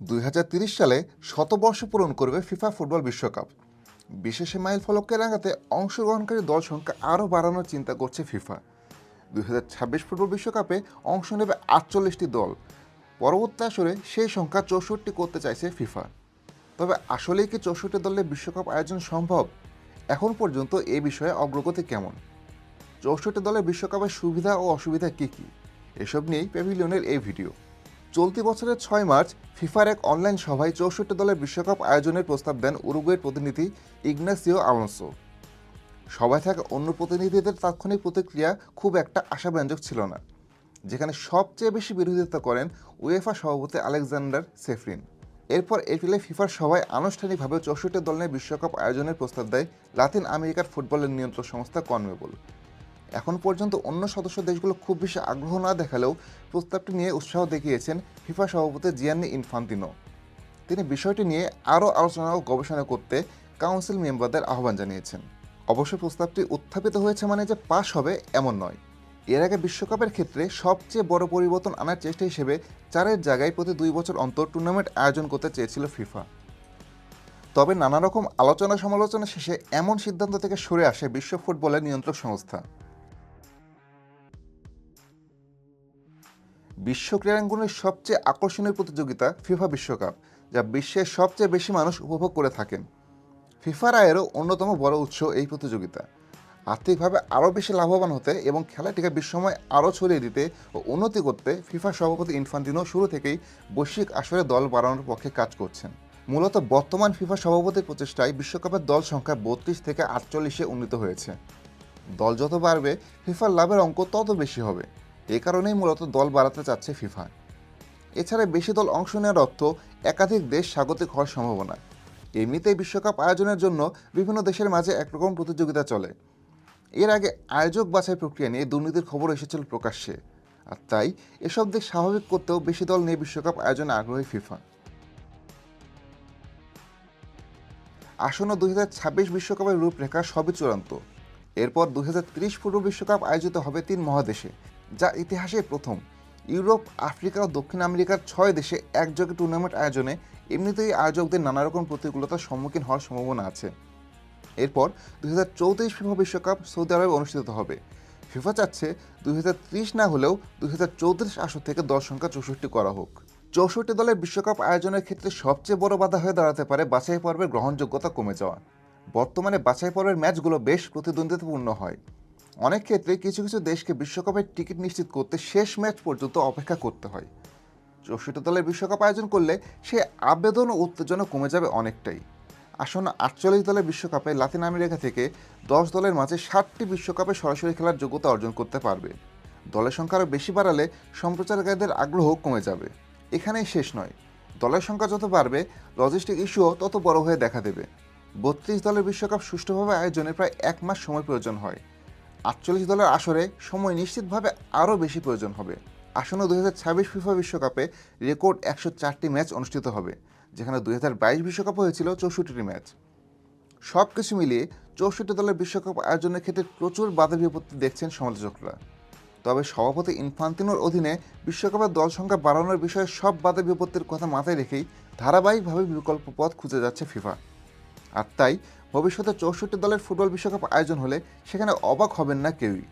দুই সালে শতবর্ষ পূরণ করবে ফিফা ফুটবল বিশ্বকাপ। বিশেষ মাইল ফলককে রাঙাতে অংশগ্রহণকারী দল সংখ্যা আরও বাড়ানোর চিন্তা করছে ফিফা। দুই হাজার ছাব্বিশ ফুটবল বিশ্বকাপে অংশ নেবে আটচল্লিশটি দল। পরবর্তী আসরে সেই সংখ্যা চৌষট্টি করতে চাইছে ফিফা। তবে আসলেই কি চৌষট্টি দলের বিশ্বকাপ আয়োজন সম্ভব? এখন পর্যন্ত এ বিষয়ে অগ্রগতি কেমন? চৌষট্টি দলের বিশ্বকাপের সুবিধা ও অসুবিধা কী কী? এসব নিয়েই প্যাভিলিয়নের এই ভিডিও। চলতি বছরের ছয় মার্চ ফিফার এক অনলাইন সভায় চৌষট্টি দলের বিশ্বকাপ আয়োজনের প্রস্তাব দেন উরুগুয়ের প্রতিনিধি ইগনাসিও আলোনসো। সভায় থাকা অন্য প্রতিনিধিদের তাৎক্ষণিক প্রতিক্রিয়া খুব একটা আশাব্যঞ্জক ছিল না, যেখানে সবচেয়ে বেশি বিরোধিতা করেন উয়েফা সভাপতি আলেকজান্ডার সেফরিন। এরপর এপ্রিলে ফিফার সভায় আনুষ্ঠানিকভাবে চৌষট্টি দল নিয়ে বিশ্বকাপ আয়োজনের প্রস্তাব দেয় লাতিন আমেরিকার ফুটবলের নিয়ন্ত্রক সংস্থা কনমেবল এখন পর্যন্ত অন্য সদস্য দেশগুলো খুব বেশি আগ্রহ না দেখালেও প্রস্তাবটি নিয়ে উৎসাহ দেখিয়েছেন ফিফা সভাপতি জিয়ান্নি ইনফান্তিনো। তিনি বিষয়টি নিয়ে আরও আলোচনা ও গবেষণা করতে কাউন্সিল মেম্বারদের আহ্বান জানিয়েছেন। অবশ্য প্রস্তাবটি উত্থাপিত হয়েছে মানে যে পাশ হবে এমন নয়। এর আগে বিশ্বকাপের ক্ষেত্রে সবচেয়ে বড় পরিবর্তন আনার চেষ্টা হিসেবে চারের জায়গায় প্রতি দুই বছর অন্তর টুর্নামেন্ট আয়োজন করতে চেয়েছিল ফিফা। তবে নানা রকম আলোচনা সমালোচনা শেষে এমন সিদ্ধান্ত থেকে সরে আসে বিশ্ব ফুটবলের নিয়ন্ত্রক সংস্থা। বিশ্ব ক্রীড়াঙ্গনের সবচেয়ে আকর্ষণীয় প্রতিযোগিতা ফিফা বিশ্বকাপ, যা বিশ্বের সবচেয়ে বেশি মানুষ উপভোগ করে থাকেন। ফিফার আয়েরও অন্যতম বড় উৎস এই প্রতিযোগিতা। আর্থিকভাবে আরও বেশি লাভবান হতে এবং খেলাটিকে বিশ্বময় আরও ছড়িয়ে দিতে ও উন্নতি করতে ফিফা সভাপতি ইনফান্তিনো শুরু থেকেই বৈশ্বিক আসরে দল বাড়ানোর পক্ষে কাজ করছেন। মূলত বর্তমান ফিফা সভাপতির প্রচেষ্টায় বিশ্বকাপের দল সংখ্যা বত্রিশ থেকে আটচল্লিশে উন্নীত হয়েছে। দল যত বাড়বে, ফিফার লাভের অঙ্ক তত বেশি হবে। এ কারণেই মূলত দল বাড়াতে চাচ্ছে ফিফা। এছাড়া বেশি দল অংশ নেওয়ার অর্থ একাধিক দেশ স্বাগতিক হওয়ার সম্ভাবনা। এমনিতেই বিশ্বকাপ আয়োজনের জন্য বিভিন্ন দেশের মাঝে একরকম প্রতিযোগিতা চলে। এর আগে আয়োজক বাছাই প্রক্রিয়া নিয়ে দুর্নীতির খবর এসেছিল প্রকাশ্যে। আর তাই এসব দিক স্বাভাবিক করতেও বেশি দল নিয়ে বিশ্বকাপ আয়োজনে আগ্রহী ফিফা। আসন্ন দুই বিশ্বকাপের রূপরেখা সবই চূড়ান্ত। এরপর দুই ফুটবল বিশ্বকাপ আয়োজিত হবে তিন মহাদেশে। যা ইতিহাসে প্রথম। ইউরোপ, আফ্রিকা ও দক্ষিণ আমেরিকার ছয় দেশে একযোগে টুর্নামেন্ট আয়োজনে এমনিতেই আয়োজকদের নানা রকম প্রতিকূলতার সম্মুখীন হওয়ার সম্ভাবনা আছে। এরপর দুই হাজার চৌত্রিশ ফিফা বিশ্বকাপ সৌদি আরবে অনুষ্ঠিত হবে। ফিফা চাচ্ছে দুই হাজার ত্রিশ না হলেও দুই হাজার চৌত্রিশ আসর থেকে দল সংখ্যা চৌষট্টি করা হোক। চৌষট্টি দলের বিশ্বকাপ আয়োজনের ক্ষেত্রে সবচেয়ে বড় বাধা হয়ে দাঁড়াতে পারে বাছাই পর্বের গ্রহণযোগ্যতা কমে যাওয়া। বর্তমানে বাছাই পর্বের ম্যাচগুলো বেশ প্রতিদ্বন্দ্বিতাপূর্ণ হয়। অনেক ক্ষেত্রে কিছু কিছু দেশকে বিশ্বকাপের টিকিট নিশ্চিত করতে শেষ ম্যাচ পর্যন্ত অপেক্ষা করতে হয়। চৌষট্টি দলের বিশ্বকাপ আয়োজন করলে সে আবেদন ও উত্তেজনা কমে যাবে অনেকটাই। আসন্ন আটচল্লিশ দলের বিশ্বকাপে লাতিন আমেরিকা থেকে দশ দলের মাঝে ষাটটি বিশ্বকাপে সরাসরি খেলার যোগ্যতা অর্জন করতে পারবে। দলের সংখ্যা আরও বেশি বাড়ালে সম্প্রচারকারীদের আগ্রহ কমে যাবে। এখানেই শেষ নয়। দলের সংখ্যা যত বাড়বে লজিস্টিক ইস্যুও তত বড় হয়ে দেখা দেবে। বত্রিশ দলের বিশ্বকাপ সুষ্ঠুভাবে আয়োজনে প্রায় এক মাস সময় প্রয়োজন হয়। আটচল্লিশ দলের আসরে সময় নিশ্চিতভাবে আরও বেশি প্রয়োজন হবে। আসন্ন দুই হাজার ছাব্বিশ ফিফা বিশ্বকাপে রেকর্ড একশো চারটি ম্যাচ অনুষ্ঠিত হবে, যেখানে দুই হাজার বাইশ বিশ্বকাপ হয়েছিল চৌষট্টিটি ম্যাচ। সব কিছু মিলিয়ে চৌষট্টি দলের বিশ্বকাপ আয়োজনের ক্ষেত্রে প্রচুর বাধা বিপত্তি দেখছেন সমালোচকরা। তবে সভাপতি ইনফান্তিনোর অধীনে বিশ্বকাপের দল সংখ্যা বাড়ানোর বিষয়ে সব বাধা বিপত্তির কথা মাথায় রেখেই ধারাবাহিকভাবে বিকল্প পথ খুঁজে যাচ্ছে ফিফা। আর তাই ভবিষ্যতে চৌষট্টি দলের ফুটবল বিশ্বকাপ আয়োজন হলে সেখানে অবাক হবেন না কেউই।